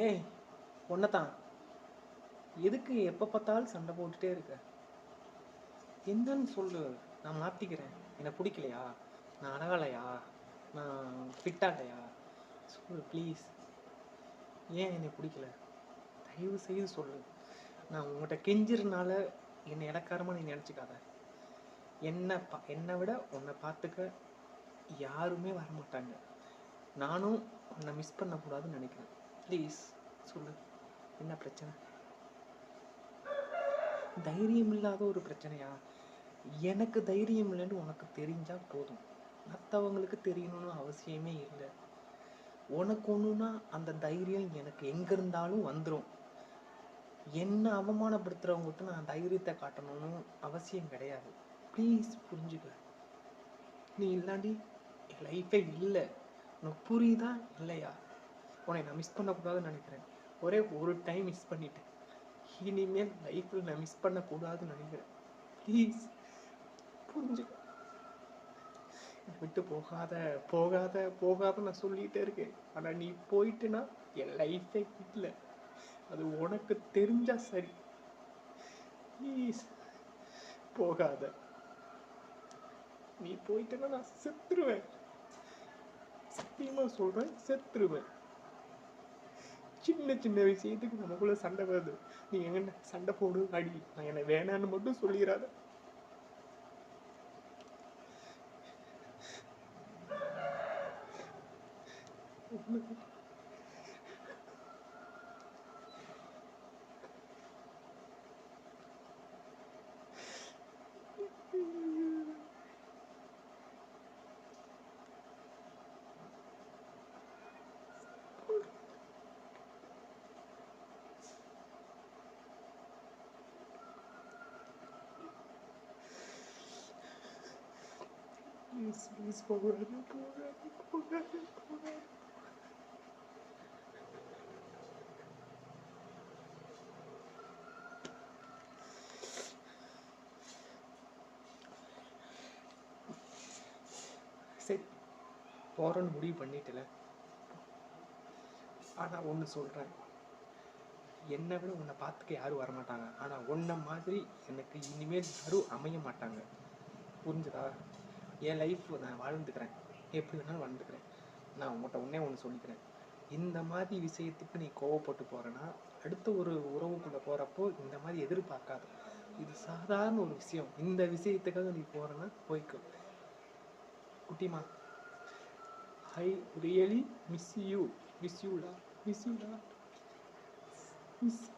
ஏய் ஒன்னதான் எதுக்கு எப்போ பார்த்தாலும் சண்டை போட்டுட்டே இருக்க? என்னன்னு சொல்லு நான் மாற்றிக்கிறேன் என்னை பிடிக்கலையா? நான் அழகலையா நான் ஃபிட்டாகலையா சொல்லு ப்ளீஸ் ஏன் என்னை பிடிக்கல? தயவு செய்து சொல்லு. நான் உங்கள்கிட்ட கெஞ்சிறனால என்னை இலக்காரமாக நீ நினச்சிக்காத. என்னை பா என்னை விட உன்னை பார்த்துக்க யாருமே வர மாட்டாங்க நானும் உன்னை மிஸ் பண்ணக்கூடாதுன்னு நினைக்கிறேன். ப்ளீஸ் சொல்லு. என்ன பிரச்சனை? தைரியம் இல்லாத ஒரு பிரச்சனையா? எனக்கு தைரியம் இல்லைன்னு உனக்கு தெரிஞ்சா போதும். மற்றவங்களுக்கு தெரியணும்னு அவசியமே இல்லை. உனக்கு ஒன்றுனா அந்த தைரியம் எனக்கு எங்கே இருந்தாலும் வந்துடும் என்ன அவமானப்படுத்துகிறவங்ககிட்ட நான் தைரியத்தை காட்டணும்னு அவசியம் கிடையாது. ப்ளீஸ் புரிஞ்சுக்க. நீ இல்லாண்டி என் லைஃபே இல்லை. உனக்கு புரியுதா? இல்லையா? உன்னை நான் மிஸ் பண்ணக்கூடாதுன்னு நினைக்கிறேன். ஒரே ஒரு டைம் மிஸ் பண்ணிட்டேன். இனிமேல் லைஃப்பில் நான் மிஸ் பண்ணக்கூடாதுன்னு நினைக்கிறேன். ப்ளீஸ் புரிஞ்சு விட்டு போகாத போகாத போகாத நான் சொல்லிகிட்டே இருக்கேன். ஆனால் நீ போயிட்டுனா என் லைஃபே இல்லை அது உனக்கு தெரிஞ்சா சரி. ப்ளீஸ் போகாத. நீ போயிட்டேன்னா நான் செத்துருவேன். சத்தியமாக சொல்றேன் செத்துருவேன். சின்ன சின்ன விஷயத்துக்கு நமக்குள்ள சண்டை வருது. நீ எங்க சண்டை போடு அடி. நான் என்ன வேணான்னு மட்டும் சொல்லிடாத Please, please, போகாது போகாது போகாது போகாது சரி போகிறோன்னு முடிவு பண்ணிட்டல. ஆனால் ஒன்று சொல்கிறேன் என்னை விட உன்னை பார்த்துக்க யாரும் வரமாட்டாங்க. ஆனால் உன்னை மாதிரி எனக்கு இனிமேல் யாரும் அமைய மாட்டாங்க. புரிஞ்சுதா? என் லைஃப் நான் வாழ்ந்துக்கிறேன். எப்படி வேணாலும் வாழ்ந்துக்கிறேன். நான் உங்கள்கிட்ட ஒன்றே ஒன்று சொல்லிக்கிறேன். இந்த மாதிரி விஷயத்துக்கு நீ கோவப்பட்டு போகிறேன்னா அடுத்த ஒரு உறவுக்குள்ளே போகிறப்போ இந்த மாதிரி எதிர்பார்க்காது. இது சாதாரண ஒரு விஷயம். இந்த விஷயத்துக்காக நீ போகிறேன்னா போய்க்கோ. குட்டிமா. I really miss you miss யூடா miss யூடா மிஸ்